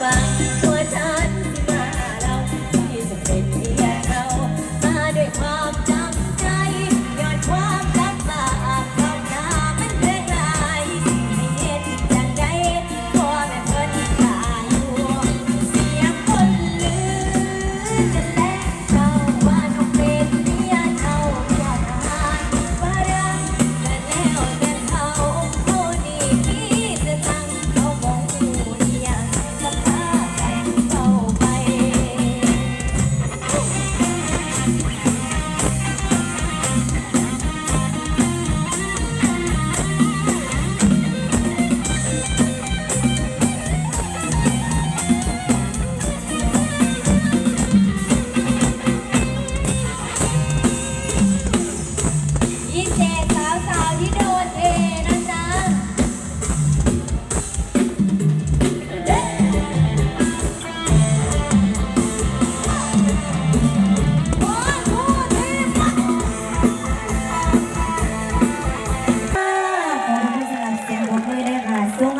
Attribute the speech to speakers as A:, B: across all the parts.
A: ฟัง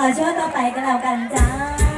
A: ขอเชิญต่อไปก็แล้วกันจ้า